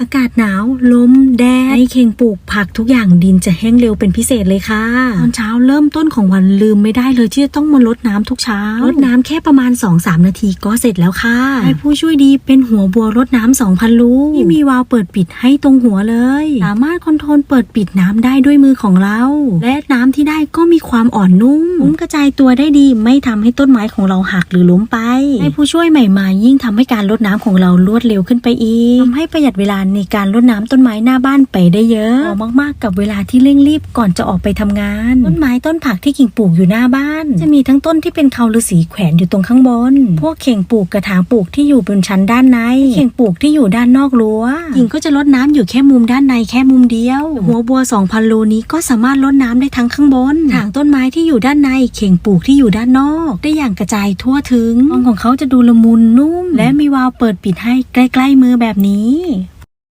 อากาศหนาวลมแดดให้เข่งปลูกผักทุกอย่างดินจะแห้งเร็วเป็นพิเศษเลยค่ะ ตอนเช้าเริ่มต้นของวันลืมไม่ได้เลยที่จะต้องมารดน้ำทุกเช้ารดน้ำแค่ประมาณ 2-3 นาทีก็เสร็จแล้วค่ะให้ผู้ช่วยดีเป็นหัวบัวรดน้ำ2,000 ลูกที่มีวาล์วเปิดปิดให้ตรงหัวเลย สามารถคอนโทรลเปิดปิดน้ำได้ด้วยมือของเรา และน้ำที่ได้ก็มีความอ่อนนุ่มฟุ้งกระจายตัวได้ดีไม่ทำให้ต้นไม้ของเราหักหรือล้มไปให้ผู้ช่วยใหม่มายิ่งทำให้การรดน้ำของเรารวดเร็วขึ้นไปอีกทำให้ประหยัดเวลาในการรดน้ำต้นไม้หน้าบ้านไปได้เยอะเหมาะมากๆ กับเวลาที่เร่งรีบก่อนจะออกไปทำงาน ต้นไม้ต้นผักที่กิ่งปลูกอยู่หน้าบ้าน จะมีทั้งต้นที่เป็นเคาฤาษีแขวนอยู่ตรงข้างบน พวกเข่งปลูกกระถางปลูกที่อยู่บนชั้นด้านใน เข่งปลูกที่อยู่ด้านนอกรั้วกิ่งก็จะรดน้ำอยู่แค่มุมด้านในแค่มุมเดียว หัวบัว 2,000โลนี้ก็สามารถรดน้ำได้ทั้งข้างบนถางต้นไม้ที่อยู่ด้านใน เข่งปลูกที่อยู่ด้านนอก ได้อย่างกระจายทั่วถึงต้นของเขาจะดูละมุนนุ่ม และมีวาล์วเปิดปิดให้ใกล้ ๆ มือแบบนี้